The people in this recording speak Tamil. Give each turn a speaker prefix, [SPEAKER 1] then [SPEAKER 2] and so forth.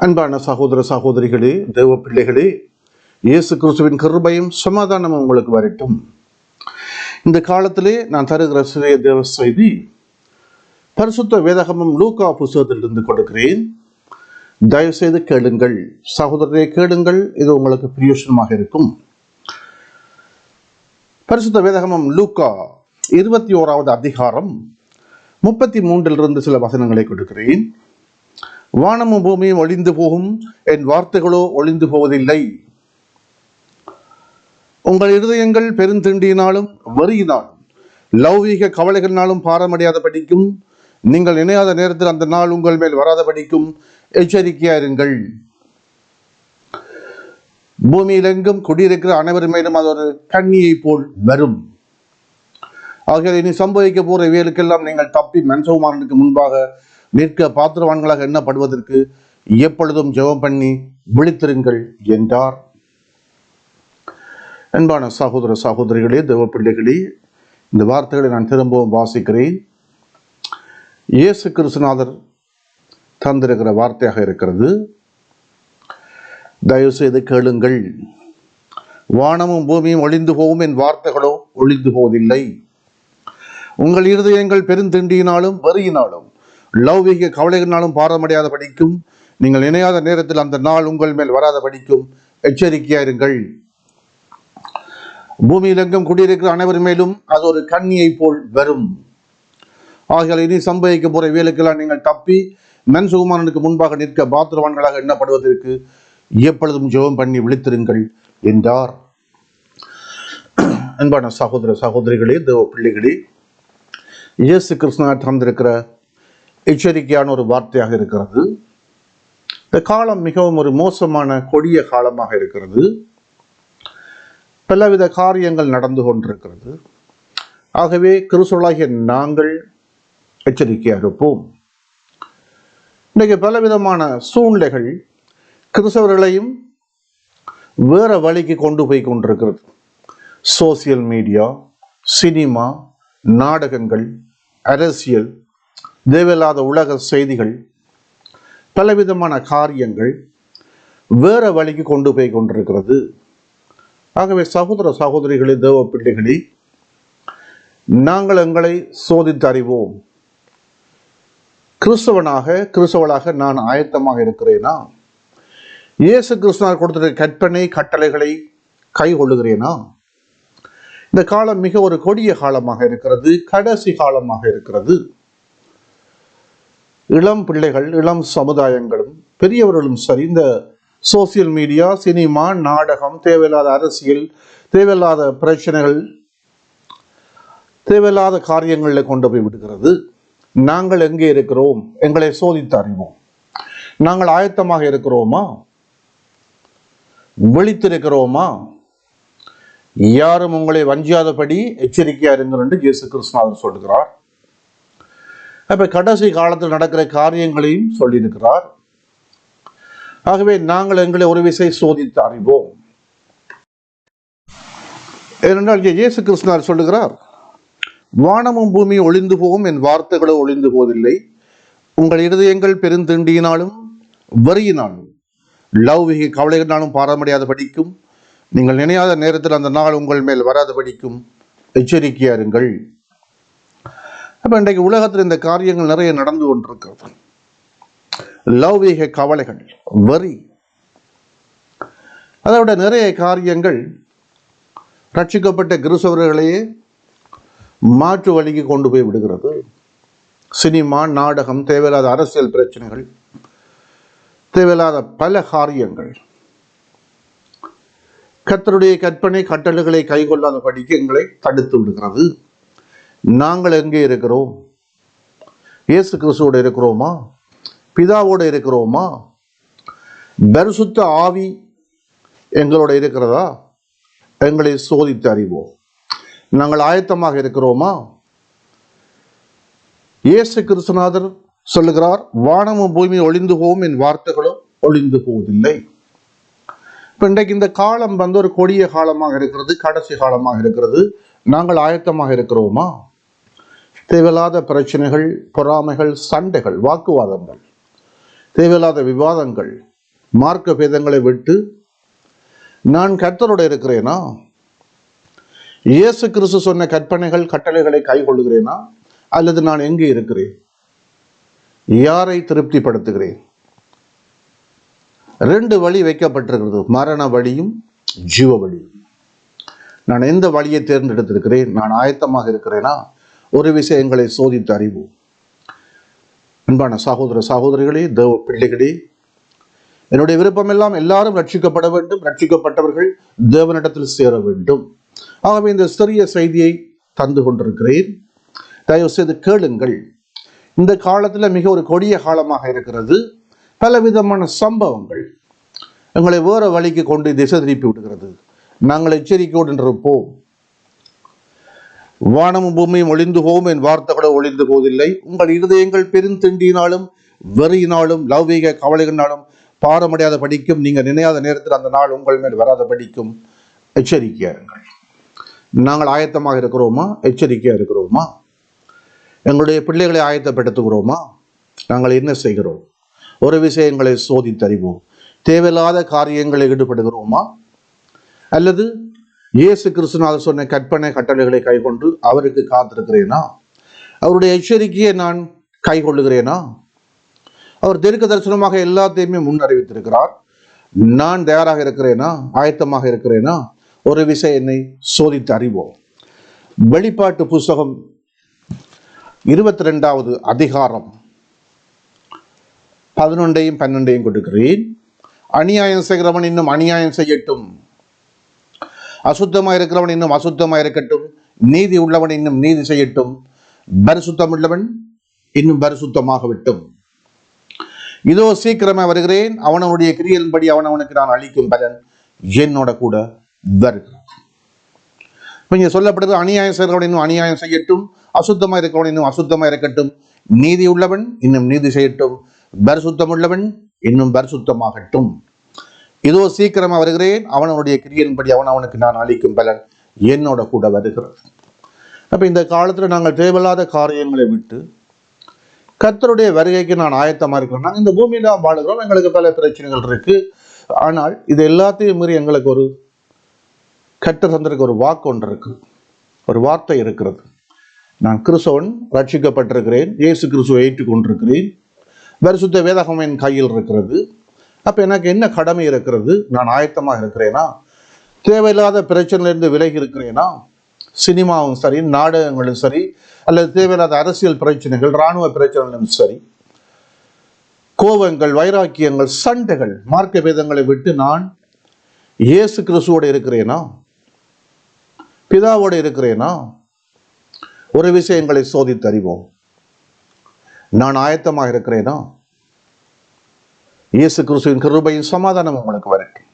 [SPEAKER 1] அன்பான சகோதர சகோதரிகளே தேவ பிள்ளைகளே இயேசு கிறிஸ்துவின் கருபையும் சமாதானமும் உங்களுக்கு வரட்டும். இந்த காலத்திலே நான் தருகிற சிறிய தேவ செய்தி பரிசுத்த வேதகமும் லூகா புஸ்தகத்திலிருந்து கொடுக்கிறேன். தயவு செய்து கேளுங்கள். சகோதரரை கேளுங்கள். இது உங்களுக்கு பிரியோஷனமாக இருக்கும். பரிசுத்த வேதகமம் லூக்கா இருபத்தி ஓராவது அதிகாரம் முப்பத்தி மூன்றிலிருந்து சில வசனங்களை கொடுக்கிறேன். வானமும் பூமியும் ஒளிந்து போகும். என் வார்த்தைகளோ ஒளிந்து போவதில்லை. உங்கள் இருதயங்கள் பெருந்திண்டியினாலும் வரியினாலும் லௌகீக கவலைகளினாலும் பாரமடையாத படிக்கும் நீங்கள் நினையாத நேரத்தில் அந்த நாள் உங்கள் மேல் வராத படிக்கும் எச்சரிக்கையா இருங்கள். பூமியிலெங்கும் குடியிருக்கிற அனைவர் மேலும் அது ஒரு கண்ணியை போல் வரும். ஆகிய இனி சம்பவிக்க போற இவைகளுக்கெல்லாம் நீங்கள் தப்பி மன்சகுமாரனுக்கு முன்பாக நிற்க பாத்திரவான்களாக எண்ணப்படுவதற்கு எப்பொழுதும் ஜெபம் பண்ணி விழித்திருங்கள் என்றார். அன்பான சகோதர சகோதரிகளே தேவ பிள்ளைகளே இந்த வார்த்தைகளை நான் திரும்பவும் வாசிக்கிறேன். இயேசு கிருஷ்ணநாதர் தந்திருக்கிற வார்த்தையாக இருக்கிறது. தயவு செய்து கேளுங்கள். வானமும் பூமியும் ஒளிந்து போகும் என் வார்த்தைகளோ ஒளிந்து போவதில்லை. உங்கள் இருதயங்கள் பெருந்திண்டியினாலும் வரியினாலும் லௌகிக கவலைகளினாலும் பாரமடையாத படிக்கும் நீங்கள் இணையாத நேரத்தில் அந்த நாள் உங்கள் மேல் வராத படிக்கும் எச்சரிக்கையாயிருங்கள். பூமியிலெங்கும் குடியிருக்கிற அனைவர் மேலும் அது ஒரு கண்ணியை போல் வரும். ஆகையால் இனி சம்பவிக்க போற வேலுக்கெல்லாம் நீங்கள் தப்பி மென் சுகுமாரனுக்கு முன்பாக நிற்க பாத்திரவான்களாக எண்ணப்படுவதற்கு எப்பொழுதும் ஜெபம் பண்ணி விழித்திருங்கள் என்றார். அன்பான சகோதர சகோதரிகளே தேவ பிள்ளைகளே இயேசு கிருஷ்ணா தந்திருக்கிற எச்சரிக்கையான ஒரு வார்த்தையாக இருக்கிறது. இந்த காலம் மிகவும் ஒரு மோசமான கொடிய காலமாக இருக்கிறது. பலவித காரியங்கள் நடந்து கொண்டிருக்கிறது. ஆகவே கிறிஸ்துவலாகிய நாங்கள் எச்சரிக்கையாக இருப்போம். இன்றைக்கு பலவிதமான சூழ்நிலைகள் கிறிஸ்தவர்களையும் வேற வழிக்கு கொண்டு போய் கொண்டிருக்கிறது. சோசியல் மீடியா சினிமா நாடகங்கள் அரசியல் தேவையில்லாத உலக செய்திகள் பலவிதமான காரியங்கள் வேற வழிக்கு கொண்டு போய் கொண்டிருக்கிறது. ஆகவே சகோதர சகோதரிகளே தேவ பிள்ளைகளே நாங்கள் எங்களை சோதித்து அறிவோம் கிறிஸ்தவனாக கிறிஸ்தவளாக நான் ஆயத்தமாக இருக்கிறேனா? இயேசு கிறிஸ்தனார் கொடுத்த கற்பனை கட்டளைகளை கை கொள்ளுகிறேனா இந்த காலம் மிக ஒரு கொடிய காலமாக இருக்கிறது கடைசி காலமாக இருக்கிறது. இளம் பிள்ளைகள் இளம் சமுதாயங்களும் பெரியவர்களும் சரி இந்த சோசியல் மீடியா சினிமா நாடகம் தேவையில்லாத அரசியல் தேவையில்லாத பிரச்சனைகள் தேவையில்லாத காரியங்களில் கொண்டு போய் விடுகிறது. நாங்கள் எங்கே இருக்கிறோம்? எங்களை சோதித்து அறிவோம். நாங்கள் ஆயத்தமாக இருக்கிறோமா? விழித்திருக்கிறோமா? யாரும் உங்களை வஞ்சியாதபடி எச்சரிக்கையா இருங்கள் என்று இயேசு கிருஷ்ணாதர் சொல்லுகிறார். அப்போ கடைசி காலத்தில் நடக்கிற காரியங்களையும் சொல்லியிருக்கிறார். ஆகவே நாங்கள் எங்களை ஒரு விசை சோதித்து அறிவோம். ஏனென்றால் இயேசு கிருஷ்ணார் சொல்லுகிறார் வானமும் பூமி ஒளிந்து போகும் என் வார்த்தைகளோ ஒளிந்து போவதில்லை. உங்கள் இருதயங்கள் பெருந்திண்டியினாலும் வரியினாலும் லௌகிக கவலைகளினாலும் பாரமடையாத படிக்கும். நீங்கள் நினையாத நேரத்தில் அந்த நாள் உங்கள் மேல் வராத படிக்கும் எச்சரிக்கையாருங்கள் அப்போ இன்றைக்கு உலகத்தில் இந்த காரியங்கள் நிறைய நடந்து கொண்டிருக்கிறது. லௌவீக கவலைகள் வரி. அதோட நிறைய காரியங்கள் ரட்சிக்கப்பட்ட கிறிஸ்தவர்களையே மாற்று வழிக்கு கொண்டு போய் விடுகிறது. சினிமா நாடகம் தேவையில்லாத அரசியல் பிரச்சனைகள் தேவையில்லாத பல காரியங்கள். கத்தருடைய கற்பனை கட்டளைகளை கைகொள்ளாத படிக்கு எங்களை தடுத்து விடுகிறது. நாங்கள் எங்கே இருக்கிறோம்? இயேசு கிறிஸ்துவோடு இருக்கிறோமா? பிதாவோடு இருக்கிறோமா? பரிசுத்த ஆவி எங்களோட இருக்கிறதா? எங்களை சோதித்து அறிவோம். நாங்கள் ஆயத்தமாக இருக்கிறோமா? இயேசு கிருஷ்ணநாதர் சொல்லுகிறார் வானமும் பூமி ஒளிந்து போகும் என் வார்த்தைகளும் ஒளிந்து போவதில்லை. இப்போ இன்றைக்கு இந்த காலம் வந்து ஒரு கொடிய காலமாக இருக்கிறது கடைசி காலமாக இருக்கிறது. நாங்கள் ஆயத்தமாக இருக்கிறோமா? தேவையில்லாத பிரச்சனைகள் பொறாமைகள் சண்டைகள் வாக்குவாதங்கள் தேவையில்லாத விவாதங்கள் மார்க்க பேதங்களை விட்டு நான் கர்த்தரோட இருக்கிறேனா? இயேசு கிறிஸ்து சொன்ன கற்பனைகள் கட்டளைகளை கைக்கொள்ளுகிறேனா அல்லது நான் எங்கே இருக்கிறேன்? யாரை திருப்திப்படுத்துகிறேன்? ரெண்டு வழி வைக்கப்பட்டிருக்கிறது. மரண வழியும் ஜீவ வழியும். நான் எந்த வழியை தேர்ந்தெடுத்திருக்கிறேன்? நான் ஆயத்தமாக இருக்கிறேனா? ஒரு விஷயங்களை சோதித்து அறிவோம். அன்பான சகோதர சகோதரிகளே தேவ பிள்ளைகளே என்னுடைய விருப்பமெல்லாம் எல்லாரும் ரட்சிக்கப்பட வேண்டும் ரட்சிக்கப்பட்டவர்கள் தேவனிடத்தில் சேர வேண்டும். ஆகவே இந்த சிறிய செய்தியை தந்து கொண்டிருக்கிறேன். தயவு செய்து கேளுங்கள். இந்த காலத்தில் மிக ஒரு கொடிய காலமாக இருக்கிறது. பலவிதமான சம்பவங்கள் எங்களை வேறு வழிக்கு கொண்டு திசை திருப்பி விடுகிறது. நாங்கள் எச்சரிக்கையோடு இருப்போம் வானமும் பூமியும் ஒளிந்து போகும் என் வார்த்தைகளோ ஒளிந்து போவதில்லை. உங்கள் இருதயங்கள் பெருந்திண்டியினாலும் வெறியினாலும் லௌகீக கவலைகளினாலும் பாரமடையாத படிக்கும். நீங்கள் நினையாத நேரத்தில் அந்த நாள் உங்கள் மேல் வராத படிக்கும். எச்சரிக்கையாருங்கள் நாங்கள் ஆயத்தமாக இருக்கிறோமா? எச்சரிக்கையாக இருக்கிறோமா? எங்களுடைய பிள்ளைகளை ஆயத்தப்படுத்துகிறோமா? நாங்கள் என்ன செய்கிறோம்? ஒரு விஷயங்களை சோதித்தறிவோம். தேவையில்லாத காரியங்களை ஈடுபடுகிறோமா? அல்லது இயேசு கிறிஸ்துநாதர் சொன்ன கற்பனை கட்டளைகளை கைக்கொண்டு அவருக்கு காத்திருக்கிறேனா? அவருடைய எச்சரிக்கையை நான் கைக்கொள்ளுகிறேனா அவர் தீர்க்க தரிசனமாக எல்லாத்தையுமே முன் அறிவித்திருக்கிறார் நான் தயாராக இருக்கிறேனா? ஆயத்தமாக இருக்கிறேனா? ஒரு விஷயம் என்னை சோதித்து அறிவோம். வெளிப்பாட்டு புஸ்தகம் இருபத்தி ரெண்டாவது அதிகாரம் பதினொன்றையும் பன்னெண்டையும் கொடுக்கிறேன். அநியாயம் செய்கிறவன் இன்னும் அநியாயம் செய்யட்டும். அசுத்தமாக இருக்கிறவன் இன்னும் அசுத்தமாக இருக்கட்டும் நீதி உள்ளவன் இன்னும் நீதி செய்யட்டும். பரிசுத்தம் உள்ளவன் இன்னும் பரிசுத்தமாக விட்டும் இதோ சீக்கிரமே வருகிறேன். அவனவனுடைய கிரியலின்படி அவனவனுக்கு நான் அளிக்கும் பலன் என்னோட கூட வருகிறான் இப்ப சொல்லப்படுது அநியாயம் செய்கிறவன் இன்னும் அநியாயம் செய்யட்டும். அசுத்தமா இருக்கிறவன் இன்னும் அசுத்தமா இருக்கட்டும் நீதி உள்ளவன் இன்னும் நீதி செய்யட்டும். பரிசுத்தம் உள்ளவன் இன்னும் பரிசுத்தமாகட்டும். இதோ சீக்கிரமா வருகிறேன். அவனவனுடைய கிரியின்படி அவன் அவனுக்கு நான் அளிக்கும் பலன் என்னோட கூட வருகிறது. அப்ப இந்த காலத்துல நாங்கள் தேவையில்லாத காரியங்களை விட்டு கர்த்தருடைய வருகைக்கு நான் ஆயத்தமா இருக்கிறேன் நாங்கள் இந்த பூமியில தான் வாழுகிறோம். எங்களுக்கு பல பிரச்சனைகள் இருக்கு. ஆனால் இது எல்லாத்தையும் மீறி எங்களுக்கு ஒரு கட்ட தந்திருக்கு ஒரு வாக்கு ஒன்று இருக்கு. ஒரு வார்த்தை இருக்கிறது. நான் கிறிஸ்தவன் ரட்சிக்கப்பட்டிருக்கிறேன். இயேசு கிறிஸ்துவை ஏற்றுக்கொண்டிருக்கிறேன். பரிசுத்த வேதகம் என் கையில் இருக்கிறது. அப்போ எனக்கு என்ன கடமை இருக்கிறது? நான் ஆயத்தமாக இருக்கிறேனா? தேவையில்லாத பிரச்சனையிலிருந்து விலகி இருக்கிறேனா? சினிமாவும் சரி நாடகங்களும் சரி அல்லது தேவையில்லாத அரசியல் பிரச்சனைகள் இராணுவ பிரச்சனைகளும் சரி கோபங்கள் வைராக்கியங்கள் சண்டைகள் மார்க்க பேதங்களை விட்டு நான் இயேசு கிறிஸ்துவோடு இருக்கிறேனா? பிதாவோடு இருக்கிறேனா? ஒரு விஷயங்களை சோதித்து அறிவோம் நான் ஆயத்தமாக இருக்கிறேனா? இயேசு கிறிஸ்துவின் கிருபையின் சமாதானம் உங்களுக்கு வரட்டும்